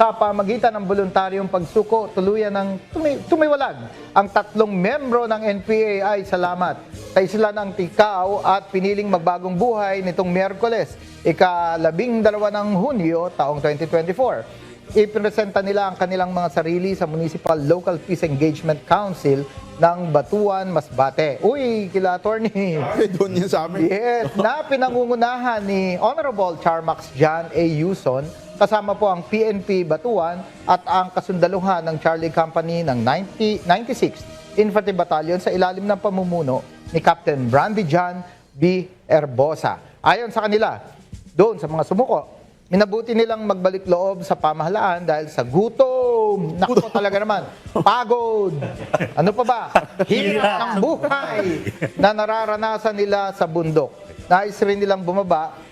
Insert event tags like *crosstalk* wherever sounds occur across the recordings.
sa pamagitan ng voluntaryong pagsuko, tuluyan ng tumi- tumiwalag ang tatlong membro ng NPA ay salamat sa isla ng Tikaw at piniling magbagong buhay nitong Miyerkules, ikalabing dalawa ng Hunyo taong 2024. Ipresenta nila ang kanilang mga sarili sa Municipal Local Peace Engagement Council ng Batuan, Masbate. Uy, kila attorney. Eh, doon yun sa amin. Yes, na pinangungunahan ni Honorable Charmax John A. Yuson, kasama po ang PNP Batuan at ang kasundaluhan ng Charlie Company ng 90, 96th Infantry Battalion sa ilalim ng pamumuno ni Captain Brandy John B. Erbosa. Ayon sa kanila, doon sa mga sumuko, minabuti nilang magbalik loob sa pamahalaan dahil sa gutom. Naku talaga naman. Pagod. Ano pa ba? *laughs* Hirap ng buhay na nararanasan nila sa bundok. Nais rin nilang bumaba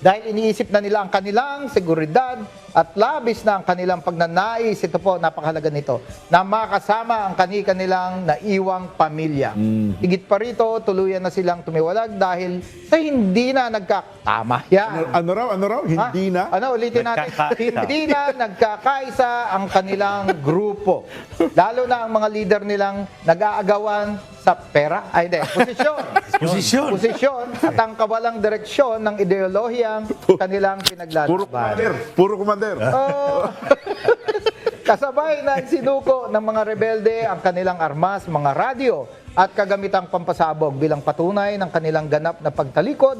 dahil iniisip na nila ang kanilang seguridad at labis na ang kanilang pagnanais, ito po, napakahalaga nito, na makasama ang kani-kanilang naiwang pamilya. Higit pa rito, tuluyan na silang tumiwalag dahil sa hindi na nagkakama. Yan. Ano raw, ano raw? Hindi Ha? na? Ano, ulitin natin. Hindi na nagkakaisa ang kanilang grupo. Lalo na ang mga leader nilang nag-aagawan sa pera. Ay, hindi. Posisyon. *laughs* Posisyon. Posisyon at ang kawalang direksyon ng ideolohiyang kanilang Puro pinaglalaban. commander. Puro commander. Oh. *laughs* Kasabay na sinuko ng mga rebelde ang kanilang armas, mga radyo at kagamitang pampasabog bilang patunay ng kanilang ganap na pagtalikod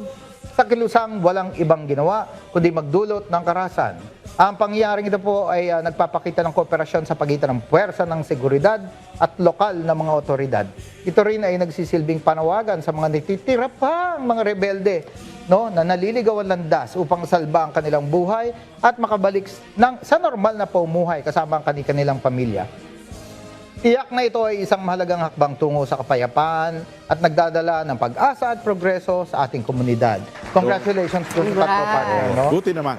sa kilusang walang ibang ginawa kundi magdulot ng karahasan. Ang pangyayaring ito po ay ah, nagpapakita ng kooperasyon sa pagitan ng puwersa ng seguridad at lokal na mga otoridad. Ito rin ay nagsisilbing panawagan sa mga nititira pang mga rebelde no, na naliligaw ang landas upang salba ang kanilang buhay at makabalik ng, sa normal na pamumuhay kasama ang kanilang pamilya. Tiyak na ito ay isang mahalagang hakbang tungo sa kapayapaan at nagdadala ng pag-asa at progreso sa ating komunidad. Congratulations po sa tatlo partner. No? Buti naman.